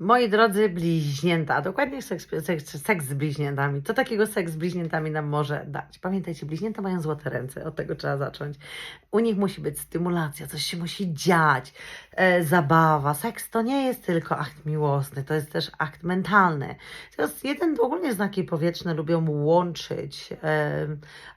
Moi drodzy bliźnięta, dokładnie seks, seks, seks z bliźniętami. Co takiego seks z bliźniętami nam może dać? Pamiętajcie, bliźnięta mają złote ręce, od tego trzeba zacząć. U nich musi być stymulacja, coś się musi dziać, e, zabawa. Seks to nie jest tylko akt miłosny, to jest też akt mentalny. To jest jeden, ogólnie znaki powietrzne lubią łączyć e,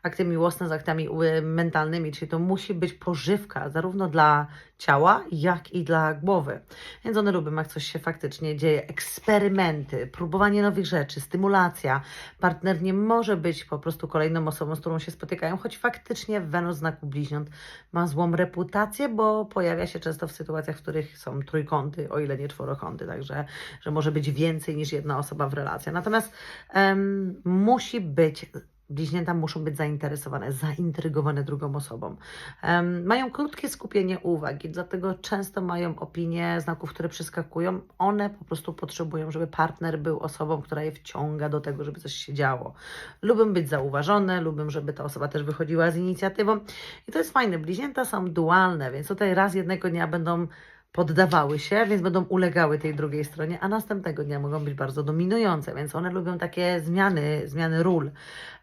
akty miłosne z aktami e, mentalnymi, czyli to musi być pożywka zarówno dla ciała, jak i dla głowy. Więc one lubią, jak coś się faktycznie dzieje. Eksperymenty, próbowanie nowych rzeczy, stymulacja. Partner nie może być po prostu kolejną osobą, z którą się spotykają, choć faktycznie Wenus znaku bliźniąt ma złą reputację, bo pojawia się często w sytuacjach, w których są trójkąty, o ile nie czworokąty, także że może być więcej niż jedna osoba w relacji. Natomiast em, musi być Bliźnięta muszą być zainteresowane, zaintrygowane drugą osobą. Em, mają krótkie skupienie uwagi, dlatego często mają opinie znaków, które przeskakują. One po prostu potrzebują, żeby partner był osobą, która je wciąga do tego, żeby coś się działo. Lubią być zauważone, lubią, żeby ta osoba też wychodziła z inicjatywą. I to jest fajne. Bliźnięta są dualne, więc tutaj raz jednego dnia będą poddawały się, więc będą ulegały tej drugiej stronie, a następnego dnia mogą być bardzo dominujące, więc one lubią takie zmiany, zmiany ról.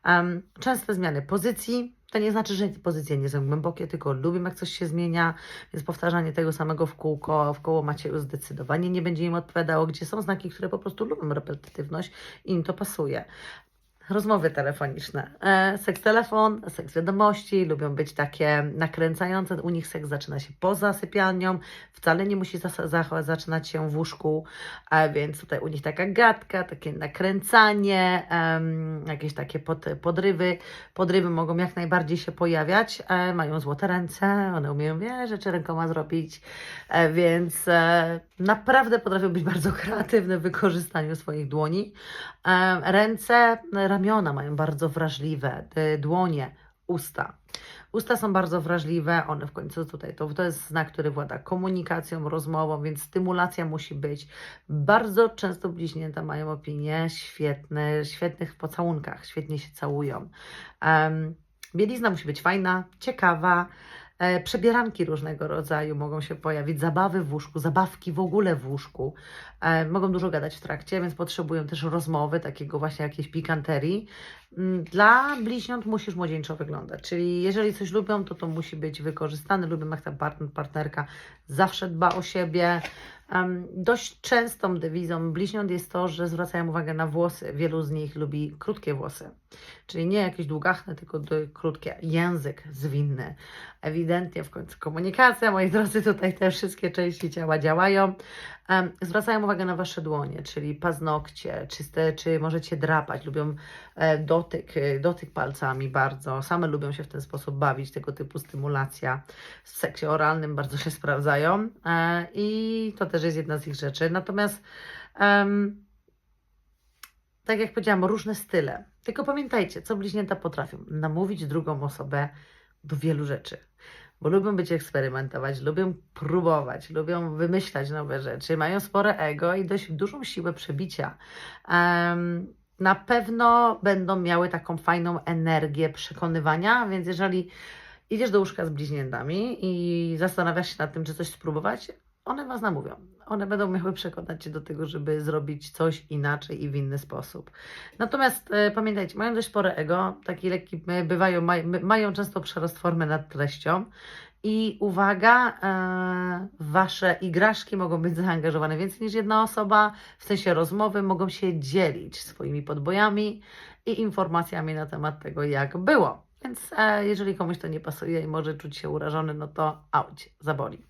Um, częste zmiany pozycji, to nie znaczy, że pozycje nie są głębokie, tylko lubią, jak coś się zmienia, więc powtarzanie tego samego w kółko, w koło macie już zdecydowanie nie będzie im odpowiadało, gdzie są znaki, które po prostu lubią repetytywność i im to pasuje. Rozmowy telefoniczne. E, seks telefon, seks wiadomości, lubią być takie nakręcające. U nich seks zaczyna się poza sypialnią, wcale nie musi zaczynać się w łóżku, a więc tutaj u nich taka gadka, takie nakręcanie, jakieś takie pod, podrywy. Podrywy mogą jak najbardziej się pojawiać. E, mają złote ręce, one umieją wiele rzeczy rękoma zrobić, e, więc e, naprawdę potrafią być bardzo kreatywne w wykorzystaniu swoich dłoni. E, Ręce, mają bardzo wrażliwe, dłonie, usta. Usta są bardzo wrażliwe, one w końcu tutaj, to, to jest znak, który włada komunikacją, rozmową, więc stymulacja musi być. Bardzo często bliźnięta mają opinie świetne, świetnych pocałunkach, świetnie się całują. Um, bielizna musi być fajna, ciekawa, Przebieranki różnego rodzaju mogą się pojawić, zabawy w łóżku, zabawki w ogóle w łóżku. E, Mogą dużo gadać w trakcie, więc potrzebują też rozmowy, takiego właśnie jakiejś pikanterii. Mm, Dla bliźniąt musisz młodzieńczo wyglądać, czyli jeżeli coś lubią, to to musi być wykorzystane. Lubią, jak ta partner, partnerka zawsze dba o siebie. Em, dość częstą dewizą bliźniąt jest to, że zwracają uwagę na włosy. Wielu z nich lubi krótkie włosy, czyli nie jakieś długachne, tylko krótkie. Język zwinny. Ewidentnie w końcu komunikacja, moi drodzy, tutaj te wszystkie części ciała działają. Em, zwracają uwagę na Wasze dłonie, czyli paznokcie, czyste, czy możecie drapać, lubią e, dotyk, e, dotyk palcami bardzo. Same lubią się w ten sposób bawić, tego typu stymulacja w seksie oralnym bardzo się sprawdzają e, i to też jest jedna z ich rzeczy. Natomiast em, tak jak powiedziałam, różne style. Tylko pamiętajcie, co bliźnięta potrafią. Namówić drugą osobę do wielu rzeczy. Bo lubią być eksperymentować, lubią próbować, lubią wymyślać nowe rzeczy, mają spore ego i dość dużą siłę przebicia. Em, na pewno będą miały taką fajną energię przekonywania, więc jeżeli idziesz do łóżka z bliźniętami i zastanawiasz się nad tym, czy coś spróbować, one Was namówią. One będą miały przekonać Cię do tego, żeby zrobić coś inaczej i w inny sposób. Natomiast e, pamiętajcie, mają dość spore ego, taki lekki, e, bywają, maj, mają często przerost formy nad treścią. I uwaga, e, Wasze igraszki mogą być zaangażowane więcej niż jedna osoba, w sensie rozmowy mogą się dzielić swoimi podbojami i informacjami na temat tego, jak było. Więc e, jeżeli komuś to nie pasuje i może czuć się urażony, no to auć, zaboli.